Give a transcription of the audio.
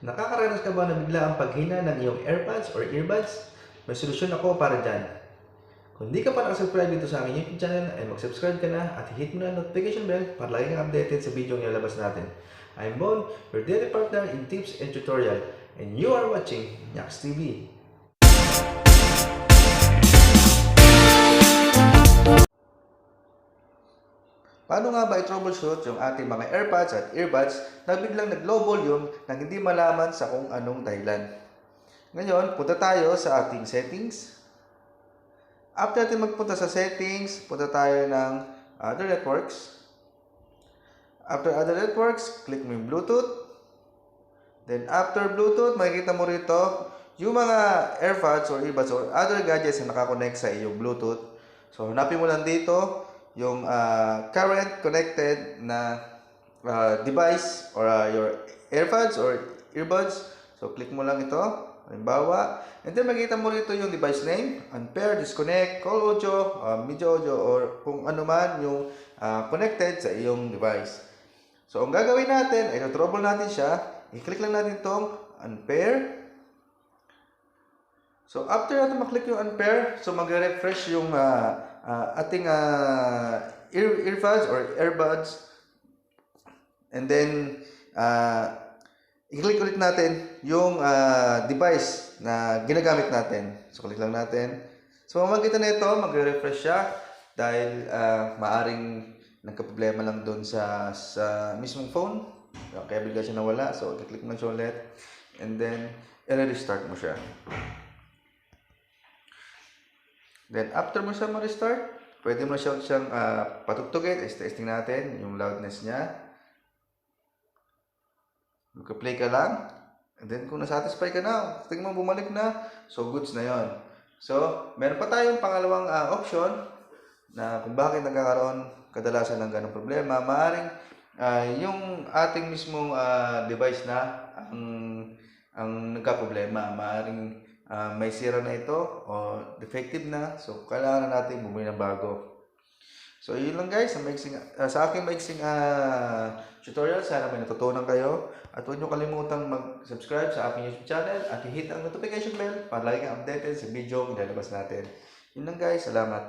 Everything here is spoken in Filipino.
Nakakaranas ka ba na bigla ang paghina ng iyong AirPods or earbuds? May solusyon ako para dyan. Kung di ka pa nakasubscribe dito sa aking YouTube channel, ay mag-subscribe ka na at hit mo na ang notification bell para lagi kang updated sa video ang ilalabas natin. I'm Bon, your daily partner in tips and tutorial, and you are watching Nyax TV. Paano nga ba i-troubleshoot yung ating mga AirPods at earbuds na biglang nag-low volume nang hindi malaman sa kung anong dahilan? Ngayon, punta tayo sa ating settings. After natin magpunta sa settings, punta tayo ng other networks. After other networks, click mo yung Bluetooth. Then after Bluetooth, makikita mo rito yung mga AirPods or earbuds or other gadgets na nakakonect sa iyong Bluetooth. So, hanapin mo lang dito yung ah, current connected na ah, device or ah, your AirPods or earbuds. So, click mo lang ito. Halimbawa. And then, makikita mo rito yung device name, unpair, disconnect, call audio, ah, media audio, or kung ano man yung ah, connected sa iyong device. So, ang gagawin natin, ay trouble natin siya. I-click lang natin itong unpair. So, after natin maklik yung unpair, so magre-refresh yung ah, ah, ating ah, ear, earbuds or earbuds. And then, ah, i-click ulit natin yung ah, device na ginagamit natin. So, click lang natin. So, pamagitan na ito, magre-refresh siya dahil ah, maaring nagka-problema lang doon sa, sa mismong phone. Kaya bigla siya nawala. So, i-click mo siya ulit. And then, i-restart mo siya. Then, after mo siya ma-restart, pwede mo siya siyang ah, patugtugin. Testing natin yung loudness niya. Magka-play ka lang. And then, kung nasatisfy ka na, tingin mo bumalik na, so goods na yon. So, meron pa tayong pangalawang ah, option na kung bakit nagkakaroon kadalasan ng ganong problema. Maaring ah, yung ating mismong ah, device na ang ang nagka-problema. Maaring ah, may sira na ito o defective na. So, kailangan na natin bumili ng bago. So, yun lang guys. Sa, maiksing, ah, sa aking maiksing ah, tutorial, sana may natutunan kayo. At huwag nyo kalimutang mag-subscribe sa aking YouTube channel at i-hit ang notification bell para lagi kang updated sa video na ilalabas natin. Yun lang guys. Salamat.